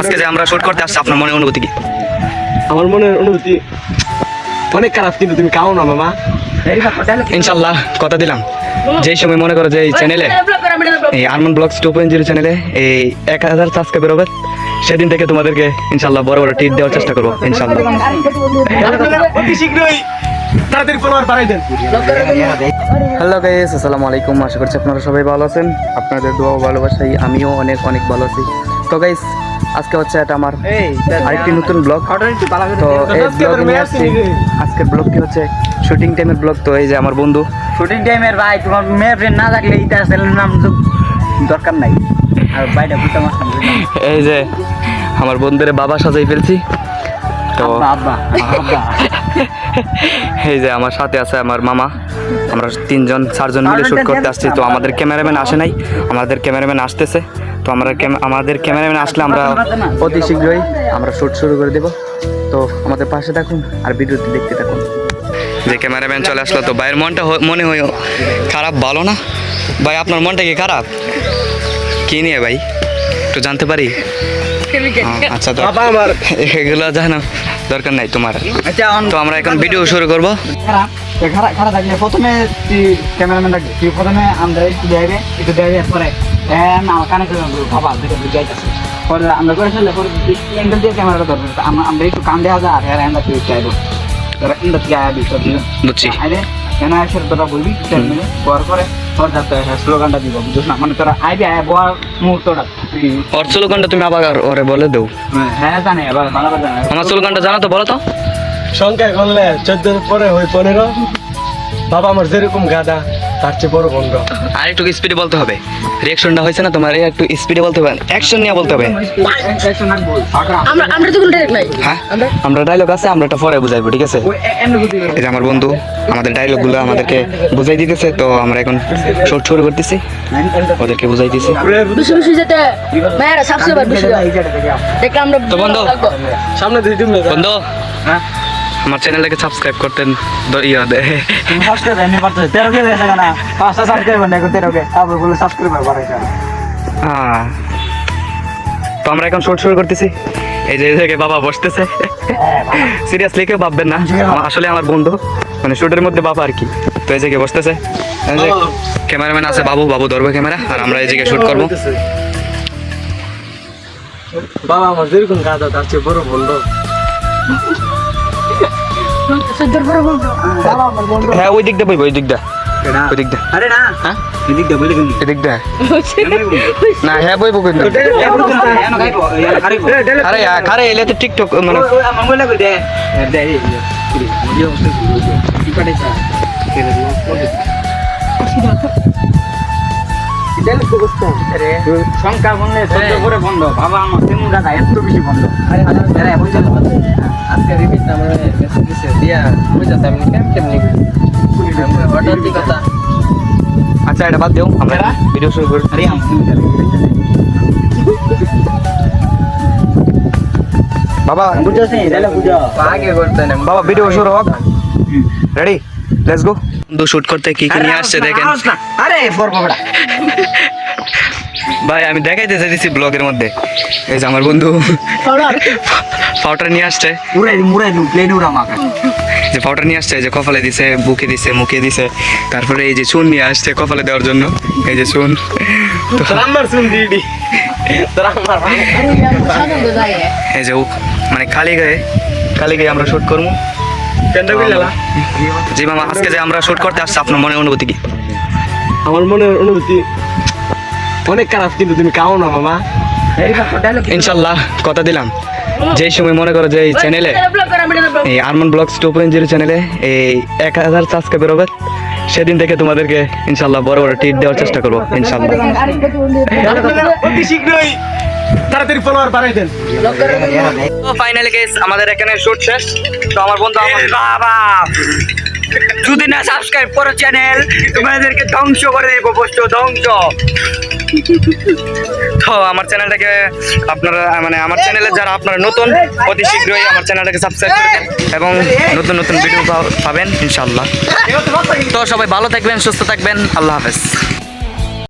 আজকে যে আমরা শুট করতে আসছি আপনার মনে অনুভূতি কি? আমার মনের অনুভূতি অনেক খারাপ কিন্তু তুমি কাও না মামা। ইনশাল্লাহ কথা দিলাম। যেই সময় মনে করো যে এই চ্যানেলে এই Arman vlogs two point zero চ্যানেলে এই এক হাজার সাবস্ক্রাইবার হবে সেদিন থেকে তোমাদেরকে ইনশাল্লাহ বড় বড় টিট দেওয়ার চেষ্টা করব ইনশাল্লাহ। অতি শীঘ্রই তাড়াতাড়ি ফলোয়ার বাড়াই দেন। হ্যালো গাইস আসসালামু আলাইকুম। আশা করছি আপনারা সবাই ভালো আছেন। আপনাদের দোয়া ও ভালোবাসাই আমিও অনেক অনেক ভালো আছি। তো গাইস আজকে হচ্ছে এটা আমার আরেকটি নতুন ব্লগ তো এই ব্লগ নিয়ে আসছি আজকের ব্লগটি হচ্ছে? শুটিং টাইমের ব্লগ তো এই যে আমার বন্ধু। শুটিং টাইমের ভাই তোমার মেয়ের ফ্রেন্ড না থাকলে ইটা চ্যানেলের নাম তো দরকার নাই। আর বাইরে বুঝতে এই যে আমার বন্ধুরে বাবা সাজাই ফেলছি। তো এই যে আমার সাথে আছে আমার মামা। আমরা তিনজন চারজন মিলে শুট করতে আসছি। তো আমাদের ক্যামেরাম্যান আসে নাই। আমাদের ক্যামেরাম্যান আসতেছে। তো আমরা আমাদের ক্যামেরাম্যান আসলে আমরা অতি শীঘ্রই আমরা শুট শুরু করে দেব। তো আমাদের পাশে থাকুন আর ভিডিওটি দেখতে থাকুন। যে ক্যামেরাম্যান চলে আসলো তো ভাইয়ের মনটা মনে হয় খারাপ ভালো না? ভাই আপনার মনটা কি খারাপ? কি নিয়ে ভাই? একটু জানতে পারি? আচ্ছা তো বাবা আমার। এগুলো জানো দরকার নাই তোমার। আচ্ছা তো আমরা এখন ভিডিও শুরু করব। খারাপ। খারাপ খারাপ থাকলে প্রথমে ক্যামেরাম্যান থাকবি প্রথমে আমরা একটু দেবে একটু দেবে পরে। হ্যাঁ আমার কানে বাবা যাইতেছে। পরে আমরা করে ফেললে পরে অ্যাঙ্গেল দিয়ে ক্যামেরাটা ধরবে। আমরা একটু কান দেওয়া যায় আর হ্যাঁ চাইব তোরা সব বুঝছি। আরে কেন এসে তোরা বলবি পর স্লোগানটা দিব বুঝছ না? মানে তোরা আইবি আয় বর মুহূর্তটা। ওর স্লোগানটা তুমি আবার ওরে বলে দেও। হ্যাঁ জানে এবার ভালো আমার স্লোগানটা জানো তো বলো তো। সংখ্যা করলে চোদ্দ পরে হয় পনেরো। বাবা আমার যেরকম গাদা তার চেয়ে বড় বন্ধ। আর একটু স্পিডে বলতে হবে? রিয়াকশনটা হয়েছে না তোমার? একটু স্পিডে বলতে হবে। অ্যাকশন নিয়ে বলতে হবে। আমরা আমরা তো কোনো ডাইরেক্ট নাই। হ্যাঁ? আমরা ডায়লগ আছে আমরা এটা পরে বুঝাইবো ঠিক আছে? এই যে আমার বন্ধু আমাদের ডায়লগগুলো আমাদেরকে বুঝাই দিতেছে তো আমরা এখন শর্ট শুরু করতেছি। ওদেরকে বুঝাই দিছি। বেশি বেশি যেতে মেয়েরা সাবস্ক্রাইবার বেশি দাও। দেখলে আমরা তো বন্ধু। সামনে দুই টিম বন্ধু হ্যাঁ? আমার চ্যানেলটাকে সাবস্ক্রাইব করতেন ইয়া দে। সাবস্ক্রাইব এমনি পারছ তেরো কে দেখে না পাঁচটা সাবস্ক্রাইবার দেখো তেরো কে তারপর বলে সাবস্ক্রাইবার বাড়াইছে আহ, তো আমরা এখন শর্ট শুরু করতেছি। এই যে জায়গায় বাবা বসতেছে। সিরিয়াসলি কেউ ভাববেন না। আসলে আমার বন্ধু মানে শুটের মধ্যে বাবা আর কি। তো এই জায়গায় বসতেছে। ক্যামেরাম্যান আছে বাবু বাবু ধরবে ক্যামেরা আর আমরা এই জায়গায় শুট করব। বাবা আমার যেরকম গাদা তার চেয়ে বড় বন্ধ। হ্যাঁ ওই দিক দিয়ে বইব ওই দিক দিয়ে ওই দিক দিয়ে আরে না হ্যাঁ না হ্যাঁ বইব কিন্তু আরে আরে এলে তো টিকটক মানে সংখ্যা বললে সত্য করে বন্ধ। বাবা আমার তেমন দাদা এত বেশি বন্ধ। আজকে রিপিট আমার দিছে দিয়া বুঝাতে আমি কেমন কেমনি কথা। আচ্ছা এটা বাদ দেও। আমরা ভিডিও শুরু করি। আরে বাবা বুঝছ তাহলে বুঝো আগে করতে না বাবা ভিডিও শুরু হোক। রেডি লেটস গো বন্ধু শুট করতে কি কি নিয়ে আসছে দেখেন। আরে ভাই আমি দেখাইতে চাইতেছি ব্লগের মধ্যে। এই যে আমার বন্ধু পাউডার। নিয়ে আসছে। মুরাই মুরাই প্লেন উড়া মাকা যে পাউডার নিয়ে আসছে এই যে কপালে দিছে বুকে দিছে মুখে দিছে। তারপরে এই যে চুন নিয়ে আসছে কপালে দেওয়ার জন্য। এই যে চুন। এই যে ও মানে খালি গায়ে খালি গায়ে আমরা শুট করব। জি মামা আজকে যে আমরা শুট করতে আসছি আপনার মনে অনুভূতি কি আমার মনের অনুভূতি অনেক খারাপ কিন্তু তুমি কাও না মামা ইনশাল্লাহ কথা দিলাম যেই সময় মনে করো যে এই চ্যানেলে এই Arman vlogs two point zero চ্যানেলে এই এক হাজার সাবস্ক্রাইবার হবে সেদিন থেকে তোমাদেরকে ইনশাল্লাহ বড় বড় টিট দেওয়ার চেষ্টা করব ইনশাল্লাহ অতি শীঘ্রই তাড়াতাড়ি ফলোয়ার বাড়াই দেন। তো ফাইনালি গেস আমাদের এখানে শুট শেষ। তো আমার বন্ধু আমার বাবা। যদি না সাবস্ক্রাইব করো চ্যানেল তোমাদেরকে ধ্বংস করে দেবো বস্তু ধ্বংস। তো আমার চ্যানেলটাকে আপনারা মানে আমার চ্যানেলে যারা আপনারা নতুন অতি শীঘ্রই আমার চ্যানেলটাকে সাবস্ক্রাইব করবেন এবং নতুন নতুন ভিডিও পাবেন ইনশাল্লাহ তো সবাই ভালো থাকবেন সুস্থ থাকবেন আল্লাহ হাফেজ।